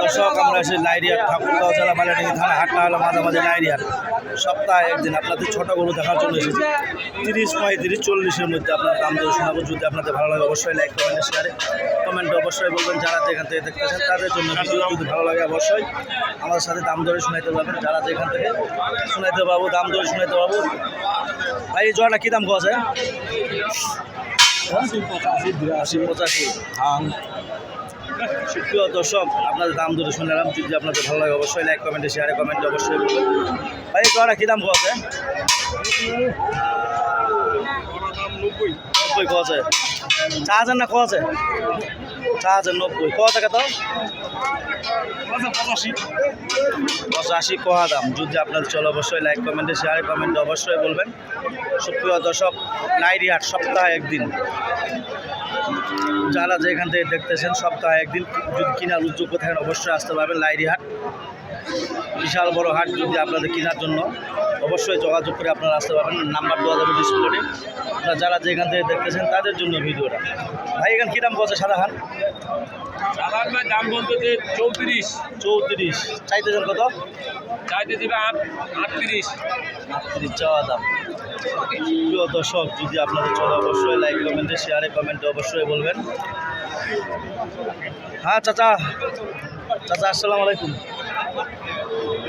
দর্শক আমরা এসে লাইরিয়ার ঠাকুরগাঁও জেলা মালাডি থানা হাটটা হলো মাঝামাঝি লাইরিয়ার। সপ্তাহে একদিন আপনাদের ছোট গরু দেখার জন্য এসেছি। তিরিশ পঁয়ত্রিশ চল্লিশের মধ্যে আপনার দাম দিয়ে শোনাবো যদি আপনাদের ভালো লাগে অবশ্যই লাইক কমেন্টে শেয়ারে কমেন্টে অবশ্যই বলবেন যারা যেখান থেকে দেখতেছেন তাদের জন্য যদি ভালো লাগে অবশ্যই আমাদের সাথে দাম দরে শোনাইতে পারবেন। যারা যেখান থেকে শোনাইতে পারব দাম দরে শোনাইতে পারব। ভাই জোয়াটা কী দাম আছে? আশি পঁচাশি। সুপ্রিয় দর্শক, আপনাদের দাম ধরে শুনলাম যদি আপনাদের ভালো লাগে, অবশ্যই লাইক কমেন্টে শেয়ারে কমেন্টে অবশ্যই বলবেন। ভাই তোরা কী দাম আছে নব্বই আছে? চা হাজার না আছে? চা হাজার নব্বই। ক টাকা তো পঁচাশি কহা দাম? যদি আপনার চলো, অবশ্যই লাইক কমেন্টে শেয়ারে কমেন্টে অবশ্যই বলবেন। সুপ্রিয় দর্শক নাইরিহাট সপ্তাহে একদিন। যারা যেখান থেকে দেখতেছেন সপ্তাহে একদিন যদি কেনার উদ্যোগ থাকেন অবশ্যই আসতে পারবেন লাইরি হাট বিশাল বড় হাট যদি আপনাদের কেনার জন্য অবশ্যই যোগাযোগ করে আপনারা আসতে পারবেন। নাম্বার দেওয়া যাবে ডিসপ্লেতে। আপনারা যারা যেখান থেকে দেখতেছেন তাদের জন্য ভিডিওটা। ভাই এখানে কী দাম করছে সাদা সাধারণ ভাই দাম বলতে চৌত্রিশ। চৌত্রিশ। চাইতেছেন কত? চাইতে দিবে আট আটত্রিশ। আটত্রিশ চাওয়া দাম। প্রিয় দর্শক, যদি আপনাদের চলে অবশ্যই লাইক কমেন্টে শেয়ারে কমেন্টে অবশ্যই বলবেন। হ্যাঁ চাচা। চাচা, আসসালামু আলাইকুম।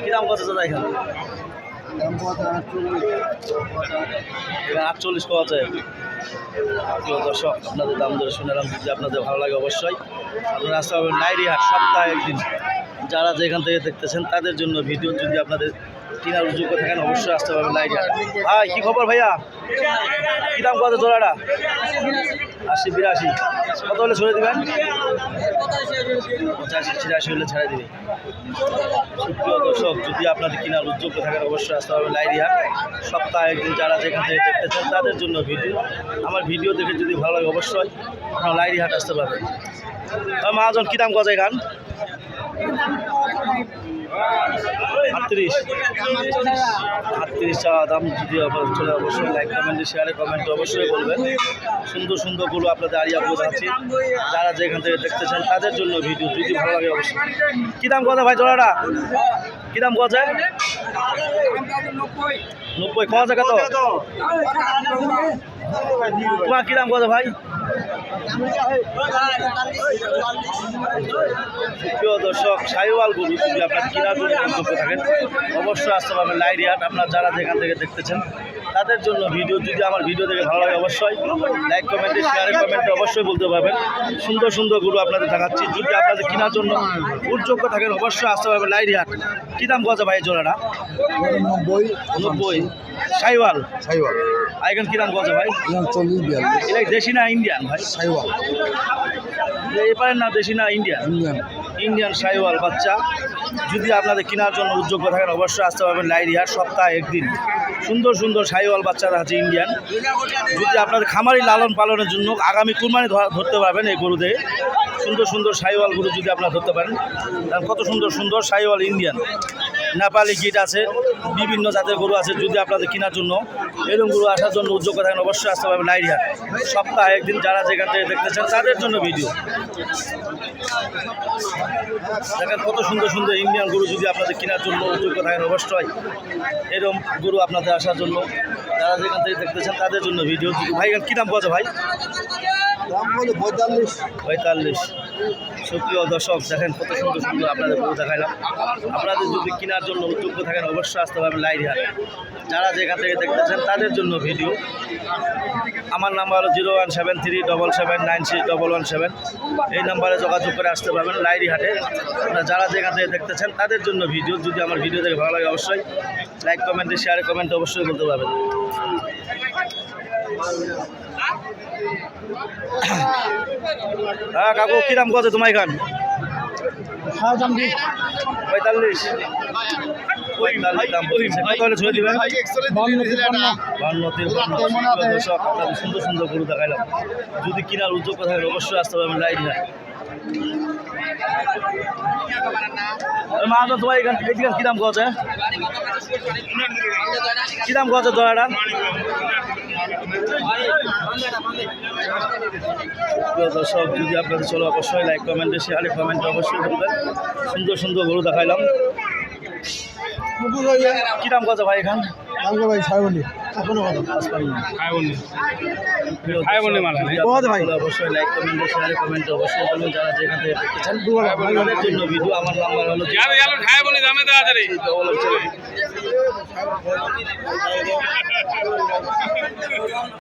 কী দাম কত চাচা এখানে? আটচল্লিশ পাওয়া যায়। প্রিয় দর্শক, আপনাদের দাম ধরে শুনলাম যদি আপনাদের ভালো লাগে অবশ্যই। আপনারা আসতে পারবেন ডায়েরি হাট সপ্তাহে একদিন। যারা যেখান থেকে দেখতেছেন, তাদের জন্য ভিডিও যদি আপনাদের কেনার যোগ্য থাকেন অবশ্যই আসতে পারবেন হাট ভাই, কী খবর ভাইয়া? কী দাম কত জোড়াটা? আশি, বিরাশি। কত হলে ছড়ে দেবেন? পঁচাশি, ছিয়াশি হলে ছেড়ে দিবে সুপ্রিয় দর্শক, যদি আপনাদের কেনার উদ্যোগ থাকেন অবশ্যই আসতে হবে লাইরিয়া সপ্তাহে একদিন যারা যেখান থেকে দেখতে চান, তাদের জন্য ভিডিও। আমার ভিডিও দেখে যদি ভালো লাগে, অবশ্যই আপনারা লাইরি হাট আসতে পারবেন। মহাজন, কী দাম গজা এখান? আটত্রিশ। আটত্রিশ টাকা দাম, যদি চলে অবশ্যই লাইক কমেন্টে শেয়ারে কমেন্টে অবশ্যই বলবেন। সুন্দর সুন্দরগুলো আপনাদের আরিয়া বোঝাচ্ছি যারা যেখান থেকে দেখতেছেন তাদের জন্য ভিডিও যদি ভালো লাগে অবশ্যই। কী দাম কথা ভাই জোড়াটা? কী দাম কথা নব্বই। খাওয়া যায় কত? তোমার কি দাম কথা ভাই? প্রিয় দর্শক সাইওয়াল গরু, যদি আপনার কিনা গন্তব্য থাকেন, অবশ্যই আসতে পারবেন লাইরিয়াট। আপনার যারা যেখান থেকে দেখতেছেন তাদের জন্য ভিডিও যদি আমার ভিডিও দেখে ভালো লাগে অবশ্যই লাইক কমেন্টে শেয়ারে কমেন্টে অবশ্যই বলতে পারবেন। সুন্দর সুন্দর গরু আপনাদের দেখাচ্ছি। যদি আপনাদের কেনার জন্য উদ্যোগ্য থাকেন অবশ্যই আসতে পারবেন লাইরিয়াট কী দাম কথা ভাই জোড়াটা? নব্বই। নব্বই। সাইওয়াল? সাইওয়াল। আইগান কী দাম কথা ভাই? চল্লিশ বিয়াল্লিশ। এটা দেশি না ইন্ডিয়ান ভাই? সাইওয়াল। এপারের না দেশি না ইন্ডিয়ান? ইন্ডিয়ান। ইন্ডিয়ান সাইওয়াল বাচ্চা। যদি আপনাদের কেনার জন্য উদ্যোগ্য থাকেন, অবশ্যই আসতে পারবেন লাইরিয়া সপ্তাহে একদিন। সুন্দর সুন্দর সাইওয়াল বাচ্চারা আছে ইন্ডিয়ান। যদি আপনাদের খামারি লালন পালনের জন্য আগামী কুরবানি ধরা- ধরতে পারবেন এই গরুদের। সুন্দর সুন্দর সাইওয়াল গরু যদি আপনারা ধরতে পারেন কত সুন্দর সুন্দর সাইওয়াল ইন্ডিয়ান। নেপালি গিট আছে বিভিন্ন জাতের গরু আছে যদি আপনাদের কেনার জন্য। এরকম গরু আসার জন্য উদ্যোগ থাকেন অবশ্যই আসতে পারবেন লাইরিহাট সপ্তাহে একদিন যারা যেখান থেকে দেখতে চান তাদের জন্য ভিডিও দেখেন কত সুন্দর সুন্দর ইন্ডিয়ান গরু যদি আপনাদের কেনার জন্য উদ্যোগ থাকেন অবশ্যই এরকম গরু আপনাদের আসার জন্য। যারা যেখান থেকে দেখতেছেন তাদের জন্য ভিডিও ভাই কী দাম পাওয়া ভাই? দাম পঁয়তাল্লিশ। পঁয়তাল্লিশ। সুপ্রিয় দর্শক, দেখেন কত সুন্দর সুন্দর আপনাদের গরু দেখাইলাম। আপনাদের যদি কেনার জন্য উদ্যোগ্য থাকেন, অবশ্যই আসতে পারবেন লাইরিহাট যারা যেখান থেকে দেখতেছেন, তাদের জন্য ভিডিও। আমার নাম্বার হলো zero one seven three double seven nine six double one seven. এই নাম্বারে যোগাযোগ করে আসতে পারবেন লাইরি হাটে আপনারা যারা যেখান থেকে দেখতেছেন, তাদের জন্য ভিডিও। যদি আমার ভিডিও দেখে ভালো লাগে, অবশ্যই লাইক কমেন্টে শেয়ারে কমেন্টে অবশ্যই বলতে পারবেন। হ্যাঁ কাকু, কী দাম কত তোমার এখান? পঁয়তাল্লিশ। দাম কত? সুন্দর সুন্দর গরু দেখাইলাম। যদি কেনার উদ্যোগ থাকে, অবশ্যই আসতে পারবেন লাইট হাট মা, তো তোমার এখান এদিকে কী দাম কছে কী দাম কছে দয়াটা দর্শক, যদি আপনাদের চলো অবশ্যই লাইক কমেন্টে শেয়ারে কমেন্টে অবশ্যই করবেন সুন্দর সুন্দর গরু দেখাইলাম। কি দাম কত ভাই এখান? আমাকে ভাই সাহেবনি এখনও কথা প্রিয় ভাই বোনের মাল, দর্শক, যদি ভাই। অবশ্যই লাইক কমেন্ট শেয়ারে কমেন্ট অবশ্যই বলবেন। যারা যেখান থেকে দেখতে চান আপনাদের জন্য ভিডিও আমার নাম্বার হলো ইয়ার ইয়ার খায় বলি দামে দেওয়া যাবে ডবল।